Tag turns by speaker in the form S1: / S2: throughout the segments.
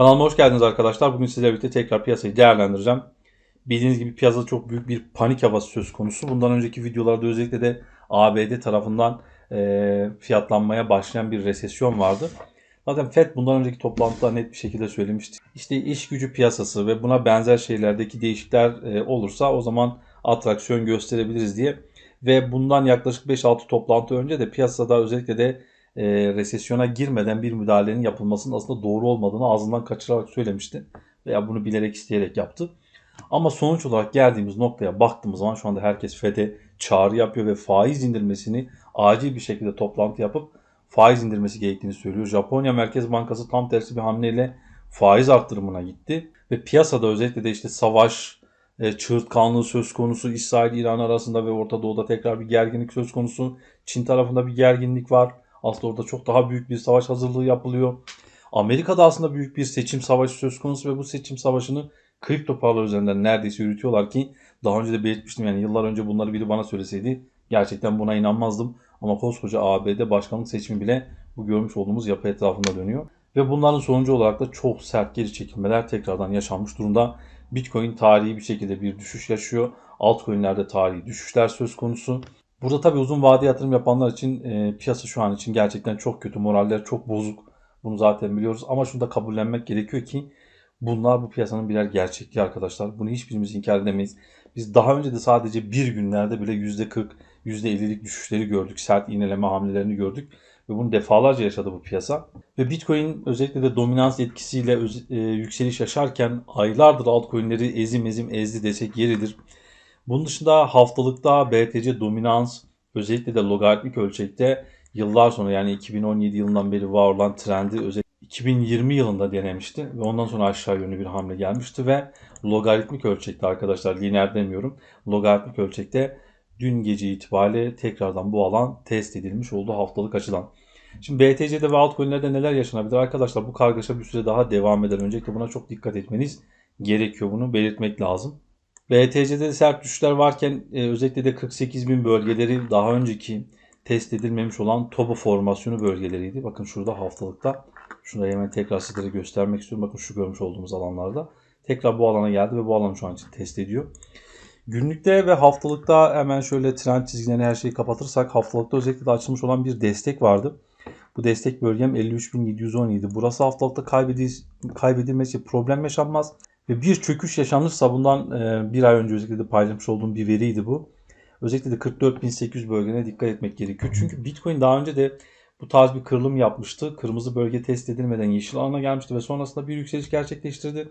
S1: Kanalıma hoş geldiniz arkadaşlar. Bugün sizlerle birlikte tekrar piyasayı değerlendireceğim. Bildiğiniz gibi piyasada çok büyük bir panik havası söz konusu. Bundan önceki videolarda özellikle de ABD tarafından e, fiyatlanmaya başlayan bir resesyon vardı. Zaten FED bundan önceki toplantıda net bir şekilde söylemişti. İşte iş gücü piyasası ve buna benzer şeylerdeki değişiklikler e, olursa o zaman atraksiyon gösterebiliriz diye. Ve bundan yaklaşık 5-6 toplantı önce de piyasada özellikle de e, resesyona girmeden bir müdahalenin yapılmasının aslında doğru olmadığını ağzından kaçırarak söylemişti. Veya bunu bilerek isteyerek yaptı. Ama sonuç olarak geldiğimiz noktaya baktığımız zaman şu anda herkes FED'e çağrı yapıyor ve faiz indirmesini acil bir şekilde toplantı yapıp faiz indirmesi gerektiğini söylüyor. Japonya Merkez Bankası tam tersi bir hamleyle faiz arttırımına gitti. Ve piyasada özellikle de işte savaş, e, çığırtkanlığı söz konusu, İsrail-İran arasında ve Orta Doğu'da tekrar bir gerginlik söz konusu. Çin tarafında bir gerginlik var. Aslında orada çok daha büyük bir savaş hazırlığı yapılıyor. Amerika'da aslında büyük bir seçim savaşı söz konusu ve bu seçim savaşını kripto paralar üzerinden neredeyse yürütüyorlar ki daha önce de belirtmiştim yani yıllar önce bunları biri bana söyleseydi gerçekten buna inanmazdım. Ama koskoca ABD başkanlık seçimi bile bu görmüş olduğumuz yapı etrafında dönüyor. Ve bunların sonucu olarak da çok sert geri çekilmeler tekrardan yaşanmış durumda. Bitcoin tarihi bir şekilde bir düşüş yaşıyor. Altcoin'lerde tarihi düşüşler söz konusu. Burada tabii uzun vade yatırım yapanlar için e, piyasa şu an için gerçekten çok kötü. Moraller çok bozuk. Bunu zaten biliyoruz. Ama şunu da kabullenmek gerekiyor ki bunlar bu piyasanın birer gerçekliği arkadaşlar. Bunu hiçbirimiz inkar edemeyiz. Biz daha önce de sadece bir günlerde bile %40, %50'lik düşüşleri gördük. Sert iğneleme hamlelerini gördük. Ve bunu defalarca yaşadı bu piyasa. Ve Bitcoin özellikle de dominans etkisiyle e, yükseliş yaşarken aylardır altcoin'leri ezim ezim ezdi desek yeridir. Bunun dışında haftalıkta BTC dominans özellikle de logaritmik ölçekte yıllar sonra yani 2017 yılından beri var olan trendi özellikle 2020 yılında denemişti ve ondan sonra aşağı yönlü bir hamle gelmişti ve logaritmik ölçekte arkadaşlar lineer demiyorum logaritmik ölçekte dün gece itibariyle tekrardan bu alan test edilmiş oldu haftalık açıdan. Şimdi BTC'de ve altcoin'lerde neler yaşanabilir arkadaşlar bu kargaşa bir süre daha devam eder. Öncelikle buna çok dikkat etmeniz gerekiyor bunu belirtmek lazım. BTC'de de sert düşüşler varken e, özellikle de 48 bin bölgeleri daha önceki test edilmemiş olan Toba formasyonu bölgeleriydi. Bakın şurada haftalıkta. Şunu hemen tekrar sizlere göstermek istiyorum. Bakın şu görmüş olduğumuz alanlarda. Tekrar bu alana geldi ve bu alanı şu an için test ediyor. Günlükte ve haftalıkta hemen şöyle trend çizgilerini her şeyi kapatırsak haftalıkta özellikle de açılmış olan bir destek vardı. Bu destek bölgem 53.717. Burası haftalıkta kaybedilmesi problem yaşanmaz. Ve bir çöküş yaşanırsa bundan e, bir ay önce özellikle de paylaşmış olduğum bir veriydi bu. Özellikle de 44.800 bölgene dikkat etmek gerekiyor. Çünkü Bitcoin daha önce de bu tarz bir kırılım yapmıştı. Kırmızı bölge test edilmeden yeşil alana gelmişti ve sonrasında bir yükseliş gerçekleştirdi.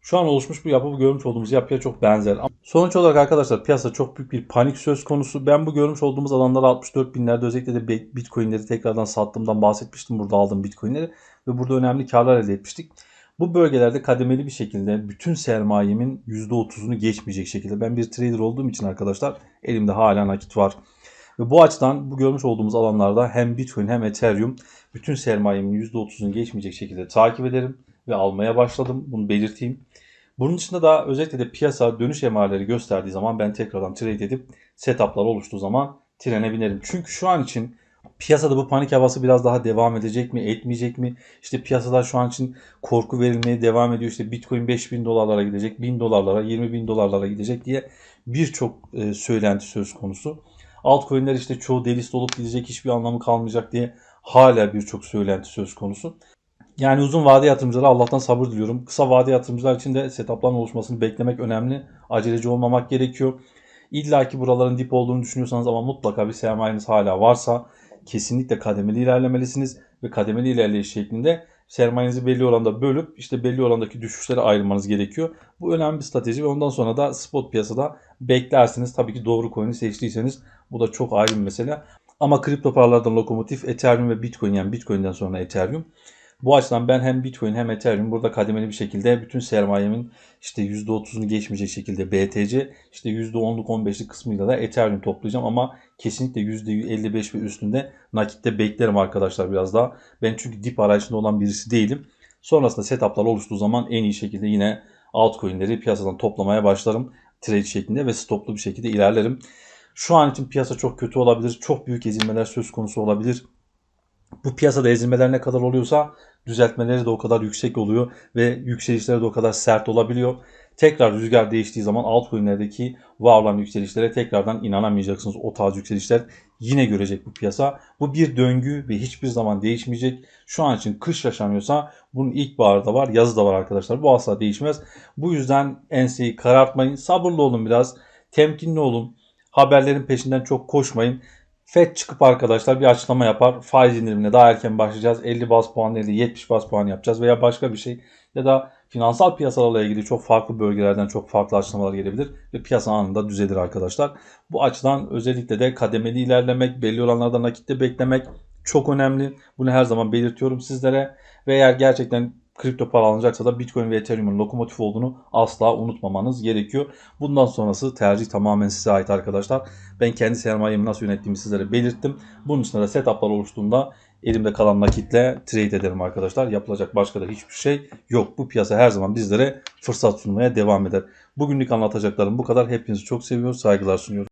S1: Şu an oluşmuş bu yapı bu görmüş olduğumuz yapıya çok benzer. Sonuç olarak arkadaşlar piyasa çok büyük bir panik söz konusu. Ben bu görmüş olduğumuz alanlara 64 binlerde özellikle de bitcoinleri tekrardan sattığımdan bahsetmiştim. Burada aldığım bitcoinleri ve burada önemli karlar elde etmiştik. Bu bölgelerde kademeli bir şekilde bütün sermayemin %30'unu geçmeyecek şekilde ben bir trader olduğum için arkadaşlar elimde hala nakit var. Ve bu açıdan bu görmüş olduğumuz alanlarda hem Bitcoin hem Ethereum bütün sermayemin %30'unu geçmeyecek şekilde takip ederim ve almaya başladım. Bunu belirteyim. Bunun dışında da özellikle de piyasa dönüş emareleri gösterdiği zaman ben tekrardan trade edip setuplar oluştuğu zaman trene binerim. Çünkü şu an için Piyasada bu panik havası biraz daha devam edecek mi, etmeyecek mi? İşte piyasalar şu an için korku verilmeye devam ediyor. İşte Bitcoin 5000 dolarlara gidecek, 1000 dolarlara, 20 bin dolarlara gidecek diye birçok e, söylenti söz konusu. Altcoin'ler işte çoğu delist olup gidecek, hiçbir anlamı kalmayacak diye hala birçok söylenti söz konusu. Yani uzun vade yatırımcılara Allah'tan sabır diliyorum. Kısa vade yatırımcılar için de setupların oluşmasını beklemek önemli. Aceleci olmamak gerekiyor. İlla ki buraların dip olduğunu düşünüyorsanız ama mutlaka bir sermayeniz hala varsa kesinlikle kademeli ilerlemelisiniz ve kademeli ilerleyiş şeklinde sermayenizi belli oranda bölüp işte belli orandaki düşüşlere ayrılmanız gerekiyor. Bu önemli bir strateji ve ondan sonra da spot piyasada beklersiniz. Tabii ki doğru coin'i seçtiyseniz bu da çok ayrı bir mesele. Ama kripto paralardan lokomotif Ethereum ve Bitcoin yani Bitcoin'den sonra Ethereum. Bu açıdan ben hem Bitcoin hem Ethereum burada kademeli bir şekilde bütün sermayemin işte %30'unu geçmeyecek şekilde BTC işte %10'luk 15'lik kısmıyla da Ethereum toplayacağım ama kesinlikle %55 ve üstünde nakitte beklerim arkadaşlar biraz daha. Ben çünkü dip arayışında olan birisi değilim. Sonrasında setuplar oluştuğu zaman en iyi şekilde yine altcoin'leri piyasadan toplamaya başlarım trade şeklinde ve stoplu bir şekilde ilerlerim. Şu an için piyasa çok kötü olabilir. Çok büyük ezilmeler söz konusu olabilir. Bu piyasada ezilmeler ne kadar oluyorsa düzeltmeleri de o kadar yüksek oluyor ve yükselişleri de o kadar sert olabiliyor. Tekrar rüzgar değiştiği zaman altcoin'lerdeki var olan yükselişlere tekrardan inanamayacaksınız. O tarz yükselişler yine görecek bu piyasa. Bu bir döngü ve hiçbir zaman değişmeyecek. Şu an için kış yaşanıyorsa bunun ilkbaharı da var, yazı da var arkadaşlar. Bu asla değişmez. Bu yüzden enseyi karartmayın. Sabırlı olun biraz. Temkinli olun. Haberlerin peşinden çok koşmayın. FED çıkıp arkadaşlar bir açıklama yapar. Faiz indirimine daha erken başlayacağız. 50 bas puan değil de 70 bas puan yapacağız veya başka bir şey. Ya da finansal piyasalarla ilgili çok farklı bölgelerden çok farklı açıklamalar gelebilir ve piyasa anında düzelir arkadaşlar. Bu açıdan özellikle de kademeli ilerlemek, belli oranlarda nakitte beklemek çok önemli. Bunu her zaman belirtiyorum sizlere. Ve eğer gerçekten kripto para alınacaksa da Bitcoin ve Ethereum'un lokomotif olduğunu asla unutmamanız gerekiyor. Bundan sonrası tercih tamamen size ait arkadaşlar. Ben kendi sermayemi nasıl yönettiğimi sizlere belirttim. Bunun için de setuplar oluştuğunda elimde kalan nakitle trade ederim arkadaşlar. Yapılacak başka da hiçbir şey yok. Bu piyasa her zaman bizlere fırsat sunmaya devam eder. Bugünlük anlatacaklarım bu kadar. Hepinizi çok seviyor, saygılar sunuyorum.